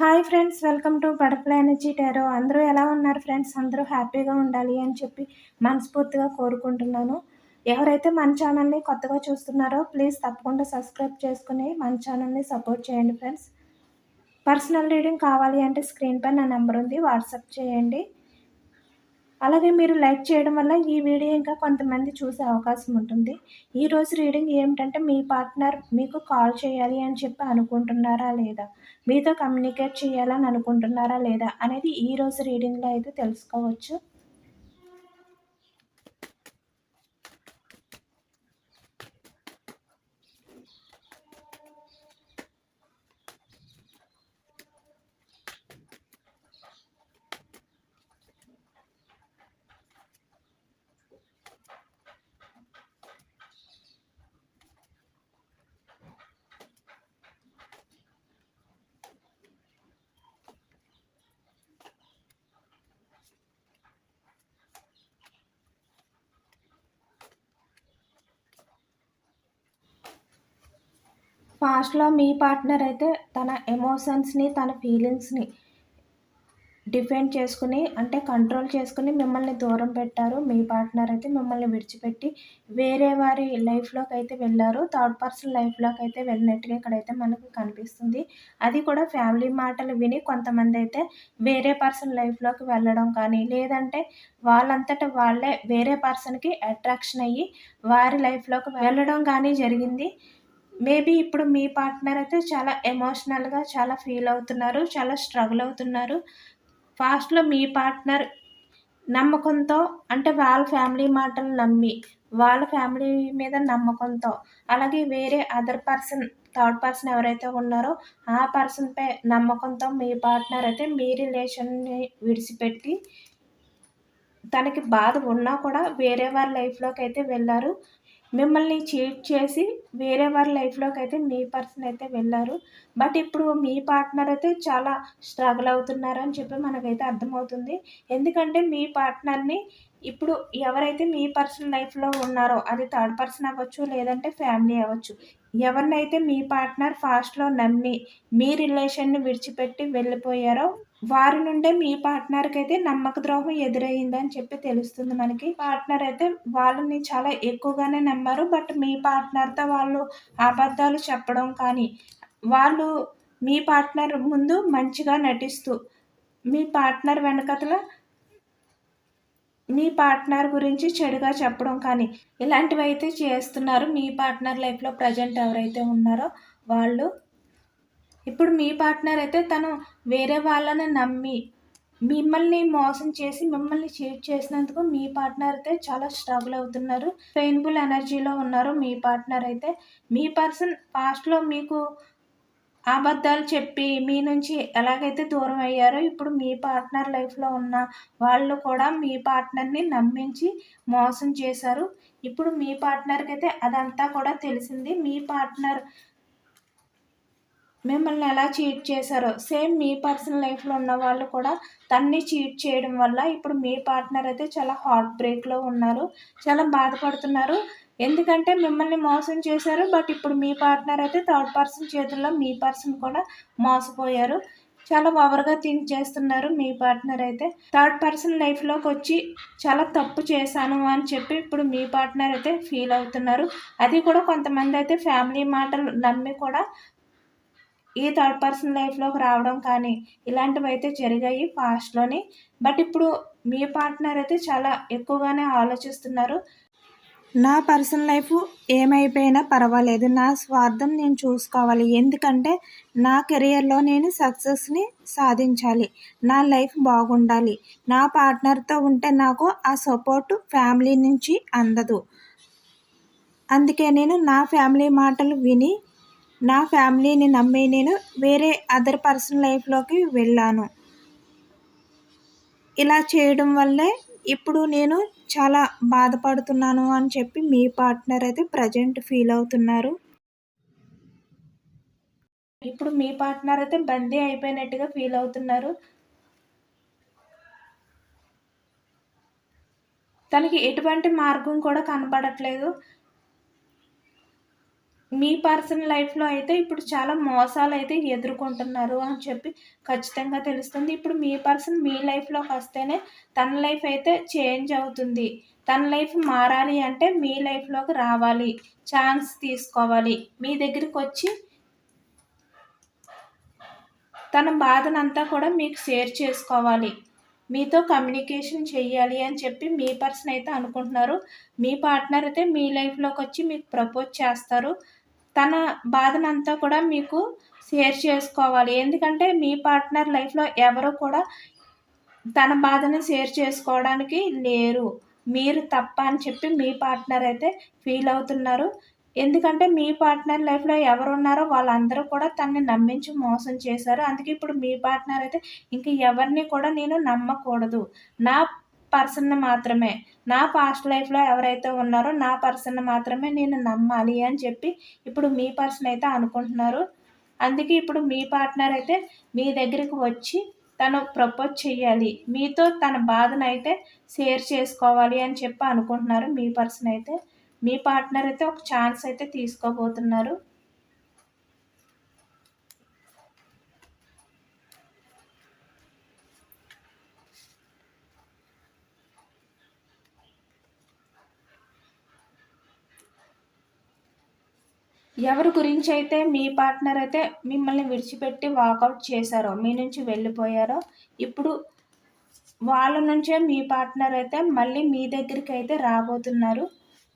Hi friends welcome to butterfly energy tarot. అందరూ ఎలా ఉన్నారు ఫ్రెండ్స్? అందరూ హ్యాపీగా ఉండాలి అని చెప్పి మనస్ఫూర్తిగా కోరుకుంటున్నాను. ఎవరైతే మన ఛానల్ని కొత్తగా చూస్తున్నారో ప్లీజ్ తప్పకుండా సబ్స్క్రైబ్ చేసుకుని మన ఛానల్ని సపోర్ట్ చేయండి ఫ్రెండ్స్. పర్సనల్ రీడింగ్ కావాలి అంటే స్క్రీన్పై నా నెంబర్ ఉంది వాట్సాప్ చేయండి. అలాగే మీరు లైక్ చేయడం వల్ల ఈ వీడియో ఇంకా కొంతమంది చూసే అవకాశం ఉంటుంది. ఈరోజు రీడింగ్ ఏమిటంటే మీ పార్ట్నర్ మీకు కాల్ చేయాలి అని చెప్పి అనుకుంటున్నారా లేదా? మీతో కమ్యూనికేట్ చేయాలని అనుకుంటున్నారా లేదా? అనేది ఈరోజు రీడింగ్లో అయితే తెలుసుకోవచ్చు. పాస్ట్లో మీ పార్ట్నర్ అయితే తన ఎమోషన్స్ని తన ఫీలింగ్స్ని డిఫెండ్ చేసుకుని అంటే కంట్రోల్ చేసుకుని మిమ్మల్ని దూరం పెట్టారు. మీ పార్ట్నర్ అయితే మిమ్మల్ని విడిచిపెట్టి వేరే వారి లైఫ్లోకి అయితే వెళ్ళారు. థర్డ్ పర్సన్ లైఫ్లోకి అయితే వెళ్ళినట్టుగా ఇక్కడైతే మనకు కనిపిస్తుంది. అది కూడా ఫ్యామిలీ మాటలు విని కొంతమంది అయితే వేరే పర్సన్ లైఫ్లోకి వెళ్ళడం కానీ లేదంటే వాళ్ళంతట వాళ్ళే వేరే పర్సన్కి అట్రాక్షన్ అయ్యి వారి లైఫ్లోకి వెళ్ళడం కానీ జరిగింది. మేబీ ఇప్పుడు మీ పార్ట్నర్ అయితే చాలా ఎమోషనల్గా చాలా ఫీల్ అవుతున్నారు చాలా స్ట్రగుల్ అవుతున్నారు. ఫాస్ట్లో మీ పార్ట్నర్ నమ్మకంతో అంటే వాళ్ళ ఫ్యామిలీ మాటలు నమ్మి వాళ్ళ ఫ్యామిలీ మీద నమ్మకంతో అలాగే వేరే అదర్ పర్సన్ థర్డ్ పర్సన్ ఎవరైతే ఉన్నారో ఆ పర్సన్పై నమ్మకంతో మీ పార్ట్నర్ అయితే మీ రిలేషన్ని విడిచిపెట్టి తనకి బాధ ఉన్నా కూడా వేరే వారి లైఫ్లోకి అయితే వెళ్ళారు. మిమ్మల్ని చీట్ చేసి వేరే వారి లైఫ్లోకి అయితే మీ పర్సన్ అయితే వెళ్ళారు. బట్ ఇప్పుడు మీ పార్ట్నర్ అయితే చాలా స్ట్రగుల్ అవుతున్నారు అని చెప్పి మనకైతే అర్థమవుతుంది. ఎందుకంటే మీ పార్ట్నర్ని ఇప్పుడు ఎవరైతే మీ పర్సన్ లైఫ్లో ఉన్నారో అది థర్డ్ పర్సన్ అవ్వచ్చు లేదంటే ఫ్యామిలీ అవ్వచ్చు ఎవరినైతే మీ పార్ట్నర్ ఫాస్ట్లో నమ్మి మీ రిలేషన్ని విడిచిపెట్టి వెళ్ళిపోయారో వారి నుండే మీ పార్ట్నర్కి అయితే నమ్మక ద్రోహం ఎదురయ్యిందని చెప్పి తెలుస్తుంది మనకి. పార్ట్నర్ అయితే వాళ్ళని చాలా ఎక్కువగానే నమ్మారు. బట్ మీ పార్ట్నర్తో వాళ్ళు అబద్ధాలు చెప్పడం కానీ వాళ్ళు మీ పార్ట్నర్ ముందు మంచిగా నటిస్తూ మీ పార్ట్నర్ వెనకతల మీ పార్ట్నర్ గురించి చెడుగా చెప్పడం కానీ ఇలాంటివి అయితే చేస్తున్నారు మీ పార్ట్నర్ లైఫ్లో ప్రజెంట్ ఎవరైతే ఉన్నారో వాళ్ళు. ఇప్పుడు మీ పార్ట్నర్ అయితే తను వేరే వాళ్ళని నమ్మి మిమ్మల్ని మోసం చేసి మిమ్మల్ని చీట్ చేసినందుకు మీ పార్ట్నర్ అయితే చాలా స్ట్రగుల్ అవుతున్నారు. పెయిన్ఫుల్ ఎనర్జీలో ఉన్నారు మీ పార్ట్నర్ అయితే. మీ పర్సన్ పాస్ట్లో మీకు అబద్ధాలు చెప్పి మీ నుంచి ఎలాగైతే దూరం అయ్యారో ఇప్పుడు మీ పార్ట్నర్ లైఫ్లో ఉన్న వాళ్ళు కూడా మీ పార్ట్నర్ని నమ్మించి మోసం చేశారు. ఇప్పుడు మీ పార్ట్నర్కి అయితే అదంతా కూడా తెలిసింది. మీ పార్ట్నర్ మిమ్మల్ని ఎలా చీట్ చేశారో. సేమ్ మీ పర్సనల్ లైఫ్లో ఉన్న వాళ్ళు కూడా తన్ని చీట్ చేయడం వల్ల ఇప్పుడు మీ పార్ట్నర్ అయితే చాలా హార్ట్ బ్రేక్లో ఉన్నారు. చాలా బాధపడుతున్నారు. ఎందుకంటే మిమ్మల్ని మోసం చేశారు బట్ ఇప్పుడు మీ పార్ట్నర్ అయితే థర్డ్ పర్సన్ చేతుల్లో మీ పర్సన్ కూడా మోసపోయారు. చాలా ఓవర్గా థింక్ చేస్తున్నారు మీ పార్ట్నర్ అయితే. థర్డ్ పర్సన్ లైఫ్లోకి వచ్చి చాలా తప్పు చేశాను అని చెప్పి ఇప్పుడు మీ పార్ట్నర్ అయితే ఫీల్ అవుతున్నారు. అది కూడా కొంతమంది అయితే ఫ్యామిలీ మాటలు నమ్మి కూడా ఈ థర్డ్ పర్సన్ లైఫ్లోకి రావడం కానీ ఇలాంటివి అయితే జరిగాయి పాస్ట్లోని బట్ ఇప్పుడు మీ పార్ట్నర్ అయితే చాలా ఎక్కువగానే ఆలోచిస్తున్నారు. నా పర్సనల్ లైఫ్ ఏమైపోయినా పర్వాలేదు. నా స్వార్థం నేను చూసుకోవాలి. ఎందుకంటే నా కెరియర్లో నేను సక్సెస్ని సాధించాలి. నా లైఫ్ బాగుండాలి. నా పార్ట్నర్తో ఉంటే నాకు ఆ సపోర్ట్ ఫ్యామిలీ నుంచి అందదు. అందుకే నేను నా ఫ్యామిలీ మాటలు విని నా ఫ్యామిలీని నమ్మి నేను వేరే అదర్ పర్సన్ లైఫ్లోకి వెళ్ళాను. ఇలా చేయడం వల్లే ఇప్పుడు నేను చాలా బాధపడుతున్నాను అని చెప్పి మీ పార్ట్నర్ అయితే ప్రజెంట్ ఫీల్ అవుతున్నారు. ఇప్పుడు మీ పార్ట్నర్ అయితే బందీ అయిపోయినట్టుగా ఫీల్ అవుతున్నారు. తనకి ఎటువంటి మార్గం కూడా కనబడట్లేదు మీ పర్సనల్ లైఫ్లో అయితే ఇప్పుడు చాలా మోసాలు అయితే ఎదుర్కొంటున్నారు అని చెప్పి ఖచ్చితంగా తెలుస్తుంది. ఇప్పుడు మీ పర్సన్ మీ లైఫ్లోకి వస్తేనే తన లైఫ్ అయితే చేంజ్ అవుతుంది. తన లైఫ్ మారాలి అంటే మీ లైఫ్లోకి రావాలి. ఛాన్స్ తీసుకోవాలి. మీ దగ్గరికి వచ్చి తన బాధనంతా కూడా మీకు షేర్ చేసుకోవాలి. మీతో కమ్యూనికేషన్ చెయ్యాలి అని చెప్పి మీ పర్సన్ అయితే అనుకుంటున్నారు. మీ పార్ట్నర్ అయితే మీ లైఫ్లోకి వచ్చి మీకు ప్రపోజ్ చేస్తారు. తన బాధనంతా కూడా మీకు షేర్ చేసుకోవాలి. ఎందుకంటే మీ పార్ట్నర్ లైఫ్లో ఎవరు కూడా తన బాధను షేర్ చేసుకోవడానికి లేరు. మీరు తప్ప అని చెప్పి మీ పార్ట్నర్ అయితే ఫీల్ అవుతున్నారు. ఎందుకంటే మీ పార్ట్నర్ లైఫ్లో ఎవరు ఉన్నారో వాళ్ళందరూ కూడా తనని నమ్మించి మోసం చేశారు. అందుకే ఇప్పుడు మీ పార్ట్నర్ అయితే ఇంక ఎవరిని కూడా నేను నమ్మకూడదు. నా పర్సన్ మాత్రమే. నా పాస్ట్ లైఫ్లో ఎవరైతే ఉన్నారో నా పర్సన్ మాత్రమే నేను నమ్మాలి అని చెప్పి ఇప్పుడు మీ పర్సన్ అయితే అనుకుంటున్నారు. అందుకే ఇప్పుడు మీ పార్ట్నర్ అయితే మీ దగ్గరికి వచ్చి తను ప్రపోజ్ చేయాలి మీతో తన బాధను అయితే షేర్ చేసుకోవాలి అని చెప్పి అనుకుంటున్నారు మీ పర్సన్ అయితే. మీ పార్ట్నర్ అయితే ఒక ఛాన్స్ అయితే తీసుకోబోతున్నారు. ఎవరి గురించి అయితే మీ పార్ట్నర్ అయితే మిమ్మల్ని విడిచిపెట్టి వాకౌట్ చేశారో మీ నుంచి వెళ్ళిపోయారో ఇప్పుడు వాళ్ళ నుంచే మీ పార్ట్నర్ అయితే మళ్ళీ మీ దగ్గరికి అయితే రాబోతున్నారు.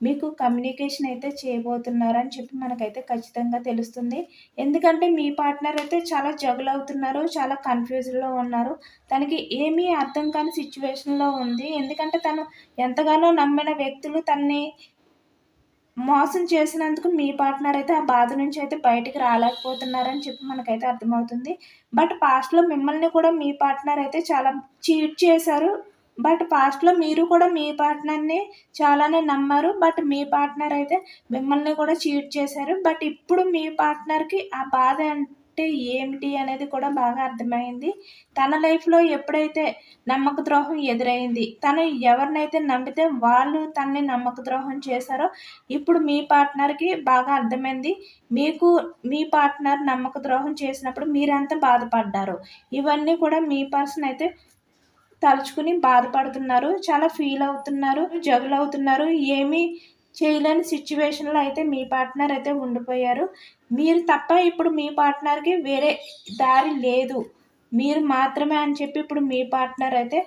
మీకు కమ్యూనికేషన్ అయితే చేయబోతున్నారు అని చెప్పి మనకైతే ఖచ్చితంగా తెలుస్తుంది. ఎందుకంటే మీ పార్ట్నర్ అయితే చాలా జగులు అవుతున్నారు చాలా కన్ఫ్యూజ్లో ఉన్నారు. తనకి ఏమీ అర్థం కాని సిచ్యువేషన్లో ఉంది. ఎందుకంటే తను ఎంతగానో నమ్మిన వ్యక్తులు తన్ని మోసం చేసినందుకు మీ పార్ట్నర్ అయితే ఆ బాధ నుంచి అయితే బయటికి రాలేకపోతున్నారని చెప్పి మనకైతే అర్థమవుతుంది. బట్ పాస్ట్లో మిమ్మల్ని కూడా మీ పార్ట్నర్ అయితే చాలా చీట్ చేశారు. బట్ పాస్ట్లో మీరు కూడా మీ పార్ట్నర్ని చాలానే నమ్మారు. బట్ మీ పార్ట్నర్ అయితే మిమ్మల్ని కూడా చీట్ చేశారు. బట్ ఇప్పుడు మీ పార్ట్నర్కి ఆ బాధ అంటే ఏమిటి అనేది కూడా బాగా అర్థమైంది. తన లైఫ్లో ఎప్పుడైతే నమ్మక ద్రోహం ఎదురైంది తను ఎవరినైతే నమ్మితే వాళ్ళు తనని నమ్మక ద్రోహం చేశారో ఇప్పుడు మీ పార్ట్నర్కి బాగా అర్థమైంది. మీకు మీ పార్ట్నర్ నమ్మక ద్రోహం చేసినప్పుడు మీరంతా బాధపడ్డారు ఇవన్నీ కూడా మీ పర్సన్ అయితే తలుచుకుని బాధపడుతున్నారు చాలా ఫీల్ అవుతున్నారు జగులు అవుతున్నారు. ఏమీ చేయలేని సిచ్యువేషన్లో అయితే మీ పార్ట్నర్ అయితే ఉండిపోయారు. మీరు తప్ప ఇప్పుడు మీ పార్ట్నర్కి వేరే దారి లేదు. మీరు మాత్రమే అని చెప్పి ఇప్పుడు మీ పార్ట్నర్ అయితే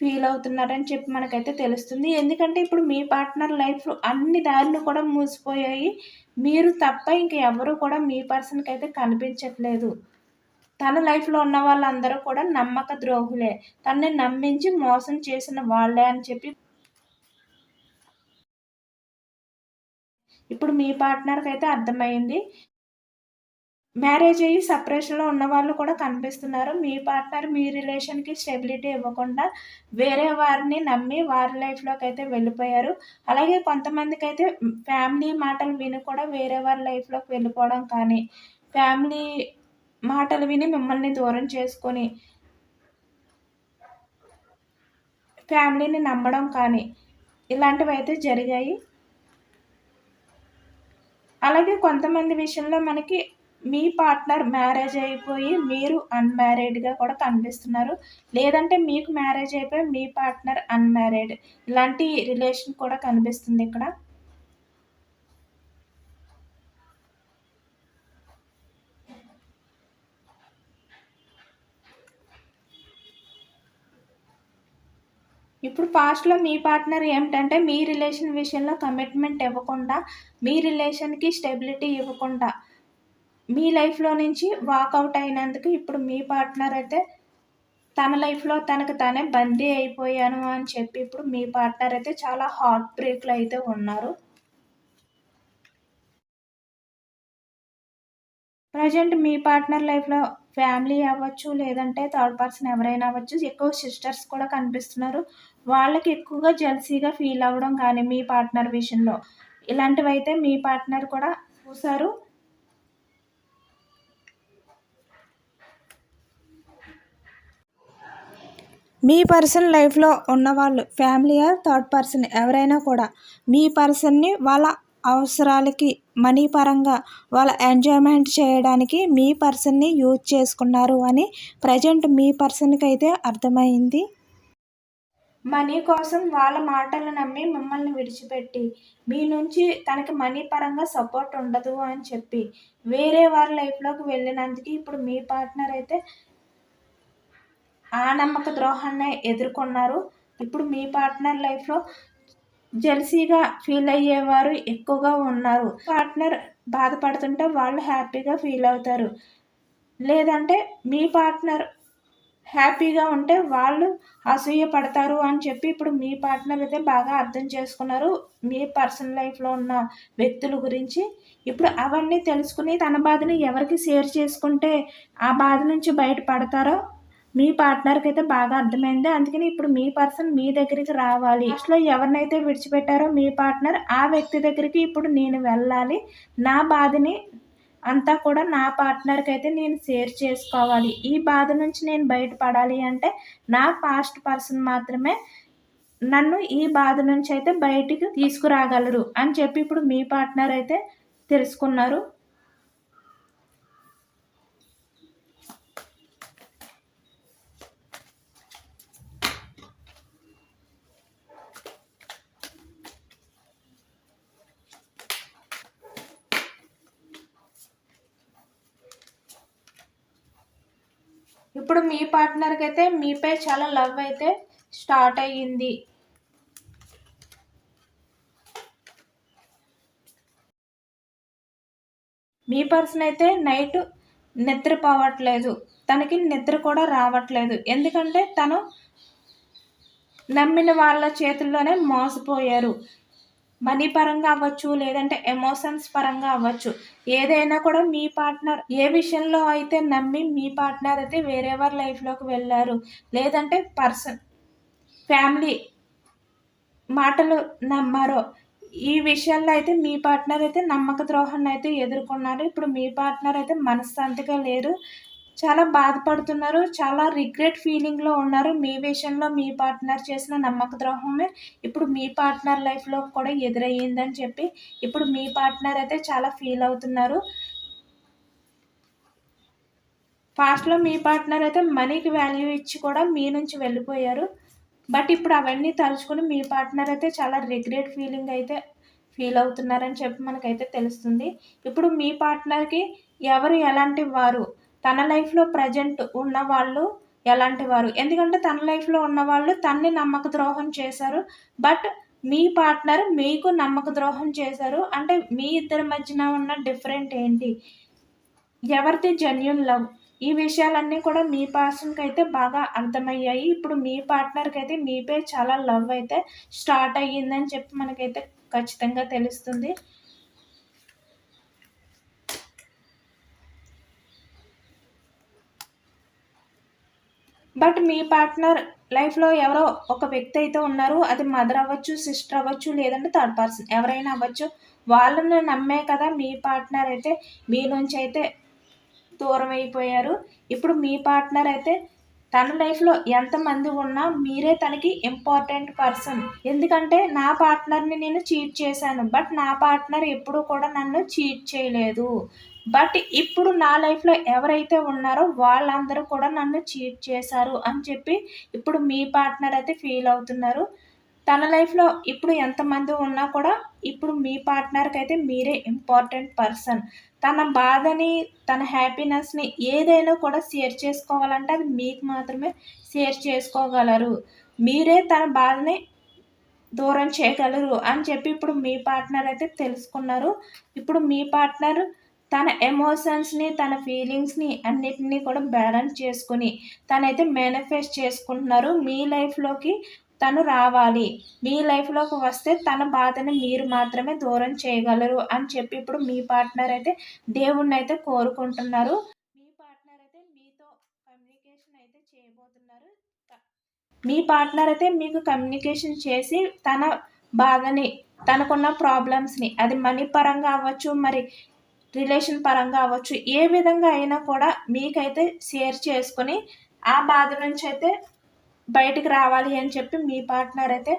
ఫీల్ అవుతున్నారని చెప్పి మనకైతే తెలుస్తుంది. ఎందుకంటే ఇప్పుడు మీ పార్ట్నర్ లైఫ్ అన్ని దారులు కూడా మూసిపోయాయి. మీరు తప్ప ఇంక ఎవరు కూడా మీ పర్సన్కి అయితే కనిపించట్లేదు. తన లైఫ్లో ఉన్న వాళ్ళందరూ కూడా నమ్మక ద్రోహులే. తనని నమ్మించి మోసం చేసిన వాళ్ళే అని చెప్పి ఇప్పుడు మీ పార్ట్నర్కి అయితే అర్థమైంది. మ్యారేజ్ అయ్యి సపరేషన్లో ఉన్న వాళ్ళు కూడా కనిపిస్తున్నారు. మీ పార్ట్నర్ మీ రిలేషన్కి స్టెబిలిటీ ఇవ్వకుండా వేరే వారిని నమ్మి వారి లైఫ్లోకి అయితే వెళ్ళిపోయారు. అలాగే కొంతమందికి అయితే ఫ్యామిలీ మాటలు విని కూడా వేరే వారి లైఫ్లోకి వెళ్ళిపోవడం కానీ ఫ్యామిలీ మాటలు విని మిమ్మల్ని దూరం చేసుకొని ఫ్యామిలీని నమ్మడం కానీ ఇలాంటివి అయితే జరిగాయి. అలాగే కొంతమంది విషయంలో మనకి మీ పార్ట్నర్ మ్యారేజ్ అయిపోయి మీరు అన్మ్యారీడ్గా కూడా కనిపిస్తున్నారు. లేదంటే మీకు మ్యారేజ్ అయిపోయి మీ పార్ట్నర్ అన్మ్యారీడ్. ఇలాంటి రిలేషన్ కూడా కనిపిస్తుంది ఇక్కడ. ఇప్పుడు పాస్ట్లో మీ పార్ట్నర్ ఏమిటంటే మీ రిలేషన్ విషయంలో కమిట్మెంట్ ఇవ్వకుండా మీ రిలేషన్కి స్టెబిలిటీ ఇవ్వకుండా మీ లైఫ్లో నుంచి వాకౌట్ అయినందుకు ఇప్పుడు మీ పార్ట్నర్ అయితే తన లైఫ్లో తనకు తానే బందీ అయిపోయాను అని చెప్పి ఇప్పుడు మీ పార్ట్నర్ అయితే చాలా హార్ట్ బ్రేక్లు అయితే ఉన్నారు. ప్రజెంట్ మీ పార్ట్నర్ లైఫ్లో ఫ్యామిలీ అవ్వచ్చు లేదంటే థర్డ్ పర్సన్ ఎవరైనా అవ్వచ్చు ఎక్కువ సిస్టర్స్ కూడా కనిపిస్తున్నారు. వాళ్ళకి ఎక్కువగా జెల్సీగా ఫీల్ అవ్వడం కానీ మీ పార్ట్నర్ విషయంలో. ఇలాంటివి అయితే మీ పార్ట్నర్ కూడా చూసారు మీ పర్సన్ లైఫ్లో ఉన్నవాళ్ళు ఫ్యామిలీ ఆర్ థర్డ్ పర్సన్ ఎవరైనా కూడా మీ పర్సన్ని వాళ్ళ అవసరాలకి మనీ పరంగా వాళ్ళ ఎంజాయ్మెంట్ చేయడానికి మీ పర్సన్ని యూజ్ చేసుకున్నారు అని ప్రజెంట్ మీ పర్సన్కి అయితే అర్థమైంది. మనీ కోసం వాళ్ళ మాటలు నమ్మి మిమ్మల్ని విడిచిపెట్టి మీ నుంచి తనకి మనీ పరంగా సపోర్ట్ ఉండదు అని చెప్పి వేరే వారి లైఫ్లోకి వెళ్ళినందుకు ఇప్పుడు మీ పార్ట్నర్ అయితే ఆ నమ్మక ద్రోహాన్ని ఎదుర్కొన్నారు. ఇప్పుడు మీ పార్ట్నర్ లైఫ్లో జెల్సీగా ఫీల్ అయ్యేవారు ఎక్కువగా ఉన్నారు. పార్ట్నర్ బాధపడుతుంటే వాళ్ళు హ్యాపీగా ఫీల్ అవుతారు. లేదంటే మీ పార్ట్నర్ హ్యాపీగా ఉంటే వాళ్ళు అసూయ పడతారు అని చెప్పి ఇప్పుడు మీ పార్ట్నర్ అయితే బాగా అర్థం చేసుకున్నారు. మీ పర్సనల్ లైఫ్లో ఉన్న వ్యక్తుల గురించి. ఇప్పుడు అవన్నీ తెలుసుకుని తన బాధని ఎవరికి షేర్ చేసుకుంటే ఆ బాధ నుంచి బయటపడతారో మీ పార్ట్నర్కి అయితే బాగా అర్థమైంది. అందుకని ఇప్పుడు మీ పర్సన్ మీ దగ్గరికి రావాలి. అసలు ఎవరినైతే విడిచిపెట్టారో మీ పార్ట్నర్ ఆ వ్యక్తి దగ్గరికి ఇప్పుడు నేను వెళ్ళాలి. నా బాధని అంతా కూడా నా పార్ట్నర్కి అయితే నేను షేర్ చేసుకోవాలి. ఈ బాధ నుంచి నేను బయటపడాలి అంటే నా పాస్ట్ పర్సన్ మాత్రమే నన్ను ఈ బాధ నుంచి అయితే బయటికి తీసుకురాగలరు అని చెప్పి ఇప్పుడు మీ పార్ట్నర్ అయితే తెలుసుకున్నారు. ఇప్పుడు మీ పార్ట్నర్కి అయితే మీపై చాలా లవ్ అయితే స్టార్ట్ అయ్యింది. మీ పర్సన్ అయితే నైట్ నిద్రపోవట్లేదు. తనకి నిద్ర కూడా రావట్లేదు. ఎందుకంటే తను నమ్మిన వాళ్ళ చేతుల్లోనే మోసపోయారు. మనీ పరంగా అవ్వచ్చు లేదంటే ఎమోషన్స్ పరంగా అవ్వచ్చు. ఏదైనా కూడా మీ పార్ట్నర్ ఏ విషయంలో అయితే నమ్మి మీ పార్ట్నర్ అయితే వేరే వారి లైఫ్లోకి వెళ్ళారు లేదంటే పర్సన్ ఫ్యామిలీ మాటలు నమ్మారో ఈ విషయాల్లో అయితే మీ పార్ట్నర్ అయితే నమ్మక ద్రోహాన్ని అయితే ఎదుర్కొన్నారు. ఇప్పుడు మీ పార్ట్నర్ అయితే మనశ్శాంతిగా లేరు. చాలా బాధపడుతున్నారు చాలా రిగ్రెట్ ఫీలింగ్లో ఉన్నారు. మీ విషయంలో మీ పార్ట్నర్ చేసిన నమ్మక ద్రోహమే ఇప్పుడు మీ పార్ట్నర్ లైఫ్లో కూడా ఎదురయ్యిందని చెప్పి ఇప్పుడు మీ పార్ట్నర్ అయితే చాలా ఫీల్ అవుతున్నారు. ఫాస్ట్లో మీ పార్ట్నర్ అయితే మనీకి వాల్యూ ఇచ్చి కూడా మీ నుంచి వెళ్ళిపోయారు. బట్ ఇప్పుడు అవన్నీ తలుచుకుని మీ పార్ట్నర్ అయితే చాలా రిగ్రెట్ ఫీలింగ్ అయితే ఫీల్ అవుతున్నారని చెప్పి మనకైతే తెలుస్తుంది. ఇప్పుడు మీ పార్ట్నర్కి ఎవరు ఎలాంటి వారు తన లైఫ్లో ప్రజెంట్ ఉన్న వాళ్ళు ఎలాంటి వారు? ఎందుకంటే తన లైఫ్లో ఉన్న వాళ్ళు తన్ని నమ్మక ద్రోహం చేశారు. బట్ మీ పార్ట్నర్ మీకు నమ్మక ద్రోహం చేశారు. అంటే మీ ఇద్దరి మధ్యన ఉన్న డిఫరెంట్ ఏంటి? ఎవరిది జెన్యున్ లవ్ ఈ విషయాలన్నీ కూడా మీ పర్సన్కి అయితే బాగా అర్థమయ్యాయి. ఇప్పుడు మీ పార్ట్నర్కి అయితే మీపై చాలా లవ్ అయితే స్టార్ట్ అయ్యిందని చెప్పి మనకైతే ఖచ్చితంగా తెలుస్తుంది. బట్ మీ పార్ట్నర్ లైఫ్లో ఎవరో ఒక వ్యక్తి అయితే ఉన్నారు. అది మదర్ అవ్వచ్చు సిస్టర్ అవ్వచ్చు లేదంటే థర్డ్ పర్సన్. ఎవరైనా అవ్వచ్చు. వాళ్ళని నమ్మే కదా మీ పార్ట్నర్ అయితే. మీ నుంచి అయితే దూరం అయిపోయారు. ఇప్పుడు మీ పార్ట్నర్ అయితే తన లైఫ్లో ఎంతమంది ఉన్నా మీరే తనకి ఇంపార్టెంట్ పర్సన్. ఎందుకంటే నా పార్ట్నర్ని నేను చీట్ చేశాను. బట్ నా పార్ట్నర్ ఎప్పుడూ కూడా నన్ను చీట్ చేయలేదు. బట్ ఇప్పుడు నా లైఫ్లో ఎవరైతే ఉన్నారో వాళ్ళందరూ కూడా నన్ను చీట్ చేశారు అని చెప్పి ఇప్పుడు మీ పార్ట్నర్ అయితే ఫీల్ అవుతున్నారు. తన లైఫ్లో ఇప్పుడు ఎంతమంది ఉన్నా కూడా ఇప్పుడు మీ పార్ట్నర్కి అయితే మీరే ఇంపార్టెంట్ పర్సన్. తన బాధని తన హ్యాపీనెస్ని ఏదైనా కూడా షేర్ చేసుకోవాలంటే అది మీకు మాత్రమే షేర్ చేసుకోగలరు. మీరే తన బాధని దూరం చేయగలరు అని చెప్పి ఇప్పుడు మీ పార్ట్నర్ అయితే తెలుసుకున్నారు. ఇప్పుడు మీ పార్ట్నర్ తన ఎమోషన్స్ని తన ఫీలింగ్స్ని అన్నిటినీ కూడా బ్యాలెన్స్ చేసుకుని తనైతే మేనిఫెస్ట్ చేసుకుంటున్నారు. మీ లైఫ్లోకి తను రావాలి. మీ లైఫ్లోకి వస్తే తన బాధని మీరు మాత్రమే దూరం చేయగలరు అని చెప్పి ఇప్పుడు మీ పార్ట్నర్ అయితే దేవుణ్ణి అయితే కోరుకుంటున్నారు. మీ పార్ట్నర్ అయితే మీతో కమ్యూనికేషన్ అయితే చేయబోతున్నారు. మీ పార్ట్నర్ అయితే మీకు కమ్యూనికేషన్ చేసి తన బాధని తనకున్న ప్రాబ్లమ్స్ని అది మనీ పరంగా అవ్వచ్చు మరి రిలేషన్ పరంగా అవ్వచ్చు. ఏ విధంగా అయినా కూడా మీకైతే షేర్ చేసుకొని ఆ బాధ నుంచి అయితే బయటికి రావాలి అని చెప్పి మీ పార్ట్నర్ అయితే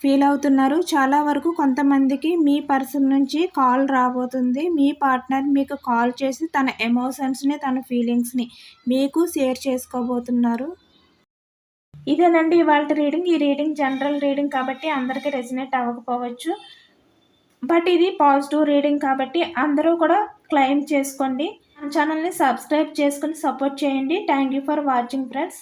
ఫీల్ అవుతున్నారు. చాలా వరకు కొంతమందికి మీ పర్సన్ నుంచి కాల్ రాబోతుంది. మీ పార్ట్నర్ మీకు కాల్ చేసి తన ఎమోషన్స్ని తన ఫీలింగ్స్ని మీకు షేర్ చేసుకోబోతున్నారు. ఇదేనండి ఇవాళ రీడింగ్. ఈ రీడింగ్ జనరల్ రీడింగ్ కాబట్టి అందరికీ రెసినేట్ అవ్వకపోవచ్చు. బట్ ఇది పాజిటివ్ రీడింగ్ కాబట్టి అందరూ కూడా క్లెయిమ్ చేసుకోండి. ఛానల్ని సబ్స్క్రైబ్ చేసుకుని సపోర్ట్ చేయండి. Thank you for watching friends